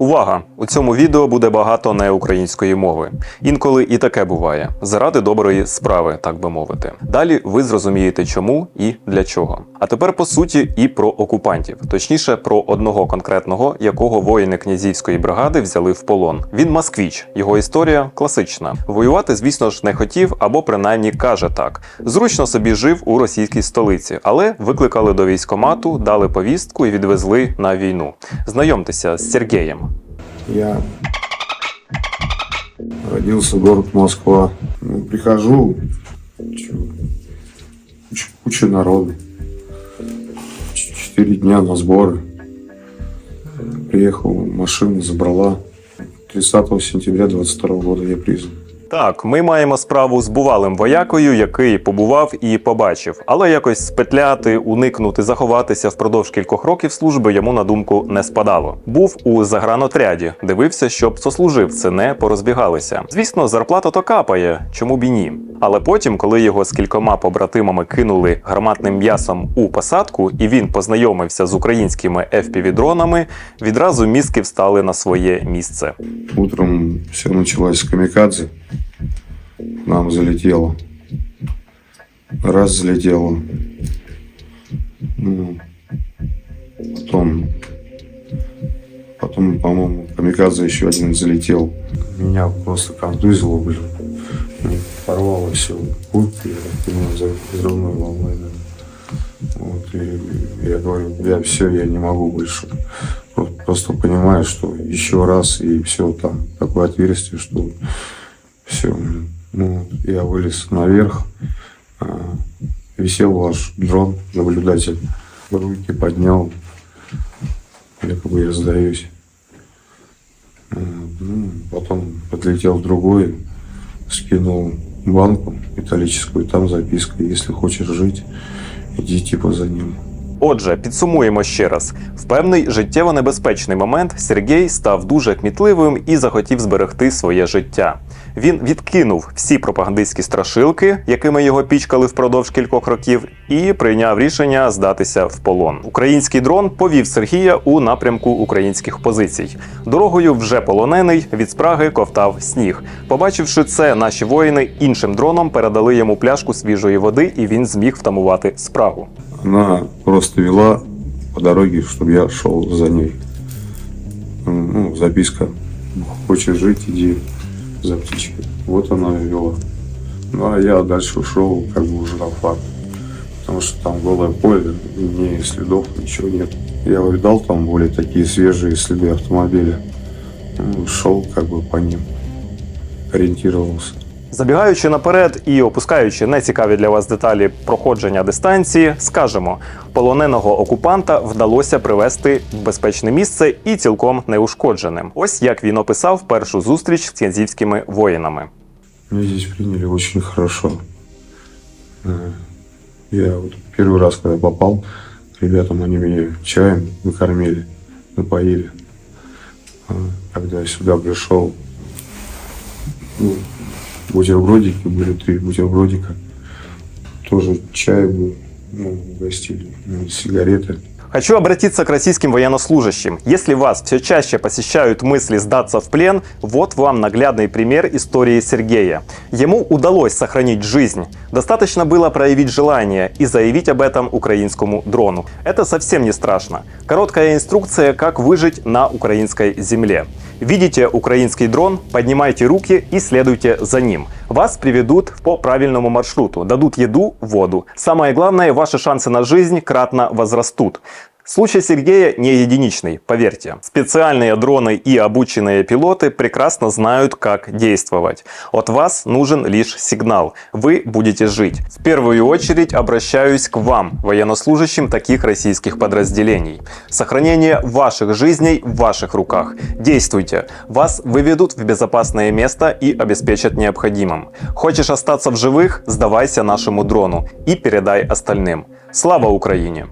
Увага! У цьому відео буде багато неукраїнської мови. Інколи і таке буває заради доброї справи, так би мовити. Далі ви зрозумієте, чому і для чого. А тепер по суті і про окупантів, точніше про одного конкретного, якого воїни князівської бригади взяли в полон. Він москвіч. Його історія класична. Воювати, звісно ж, не хотів або принаймні каже так. Зручно собі жив у російській столиці, але викликали до військомату, дали повістку і відвезли на війну. Знайомтеся з Сергієм. Я родился город Москва. Ну, прихожу, куча народу. Ч- Четыре дня на сборы. Приехал, машина забрала. 30 сентября 22 года я призван. Так, ми маємо справу з бувалим воякою, який побував і побачив, але якось спетляти, уникнути, заховатися впродовж кількох років служби йому на думку не спадало. Був у загранотряді, дивився, щоб сослуживці не порозбігалися. Звісно, зарплата то капає, чому б і ні. Але потім, коли його з кількома побратимами кинули гарматним м'ясом у посадку, і він познайомився з українськими FPV-дронами, відразу мізки встали на своє місце. Утром все началось с камикадзе. Нам залетело. Раз залетело. Ну, потом, потом, по-моему, камикадзе еще один залетел. Меня просто контузило, блин. Порвало все. Путь и меня за взрывной волной. Вот, и я говорю, я все, я не могу больше. Про- Просто понимаю, что еще раз и все там такое отверстие, что все. Ну, я вылез наверх, а, висел ваш дрон, наблюдатель, руки поднял, якобы я сдаюсь. Ну, потом подлетел другой, скинул банку металлическую, там записка, если хочешь жить, иди типа за ним. Отже, підсумуємо ще раз: в певний життєво небезпечний момент Сергій став дуже кмітливим і захотів зберегти своє життя. Він відкинув всі пропагандистські страшилки, якими його пічкали впродовж кількох років, і прийняв рішення здатися в полон. Український дрон повів Сергія у напрямку українських позицій. Дорогою вже полонений від спраги ковтав сніг. Побачивши це, наші воїни іншим дроном передали йому пляшку свіжої води, і він зміг втамувати спрагу. Она просто вела по дороге, чтобы я шел за ней. Ну, записка. Хочешь жить, иди за птичкой. Вот она вела. Ну, а я дальше ушел, как бы уже на факт. Потому что там голое поле, ни следов, ничего нет. Я увидал там более такие свежие следы автомобиля. Ну, шел как бы по ним. Ориентировался. Забігаючи наперед і опускаючи нецікаві для вас деталі проходження дистанції, скажемо, полоненого окупанта вдалося привести в безпечне місце і цілком неушкодженим. Ось як він описав першу зустріч з князівськими воїнами. Меня здесь приняли очень хорошо. Э, Я вот первый раз, когда попал, к ребятам они меня чаем накормили, напоили. А Когда я сюда пришел, ну, бутербродики были, три бутербродика. Тоже чай был, ну, угостили, ну, сигареты. Хочу обратиться к российским военнослужащим. Если вас все чаще посещают мысли сдаться в плен, вот вам наглядный пример истории Сергея. Ему удалось сохранить жизнь. Достаточно было проявить желание и заявить об этом украинскому дрону. Это совсем не страшно. Короткая инструкция, как выжить на украинской земле. Видите украинский дрон, поднимайте руки и следуйте за ним. Вас приведут по правильному маршруту, дадут еду, воду. Самое главное, ваши шансы на жизнь кратно возрастут. Случай Сергея не единичный, поверьте. Специальные дроны и обученные пилоты прекрасно знают, как действовать. От вас нужен лишь сигнал. Вы будете жить. В первую очередь обращаюсь к вам, военнослужащим таких российских подразделений. Сохранение ваших жизней в ваших руках. Действуйте. Вас выведут в безопасное место и обеспечат необходимым. Хочешь остаться в живых? Сдавайся нашему дрону и передай остальным. Слава Украине!